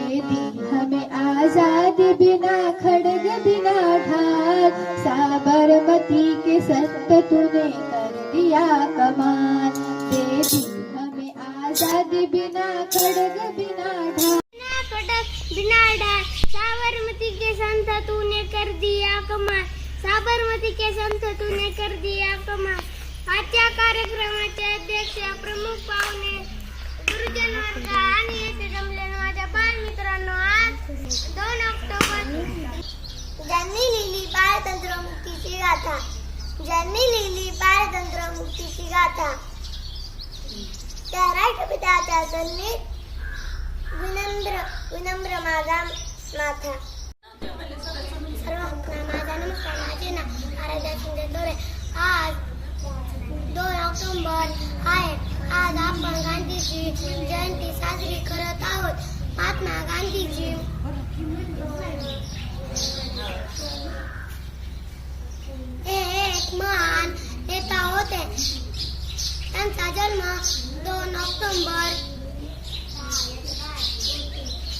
दे। हमें आज़ादी बिना खड़ग, बिना ढाल साबरमती के संत तूने कर दिया कमाल दे दी हमें आज़ादी बिना खड़ग, बिना ढाल बिना खडक बिना डाळ साबरमती के संत तूने कर दिया कमाल साबरमती के संत तूने कर दिया कमाल आजच्या कार्यक्रमाचे अध्यक्ष प्रमुख पाहुणे गाथा ज्यांनी लिहिली पारतंत्र मुक्तीची गाथा. त्या राष्ट्रपित्याच्या चरणी विनम्र विनम्र माझा माथा. सर्वांना माझा नमस्कार. माझे नाव आराध्या शिंदे दोरे आज दोन ऑक्टोबर आहे. आज आपण गांधीची जयंती साजरी करत आहोत. महात्मा गांधीजी. त्यांचा जन्म दोन ऑक्टोबर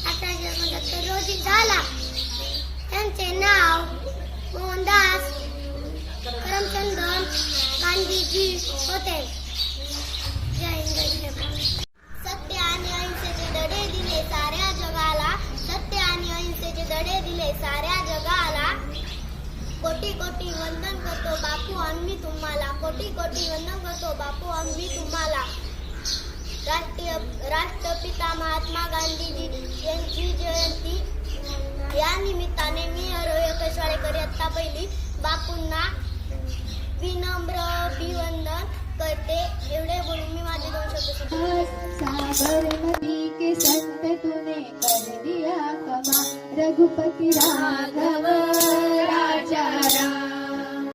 अठराशे एकोणसत्तर रोजी झाला त्यांचे नाव मोहनदास करमचंद गांधीजी होते जय सत्य आणि अहिंसेचे धडे दिले साऱ्या जगाला सत्य आणि अहिंसेचे धडे दिले साऱ्या जगाला कोटी कोटी वंदन करतो बापू आम्ही तुम्हाला. कोटी कोटी वंदन करतो बापू आम्ही तुम्हाला. राष्ट्रीय राष्ट्रपिता महात्मा गांधीजी यांची जयंती. या निमित्ताने मी हरोय कशाळेकर. इयत्ता पहिली बापूंना विनम्र अभिवंदन करते. एवढे बोलून मी माझे दोन शब्द साबरमती के संत तूने कर दिया राघव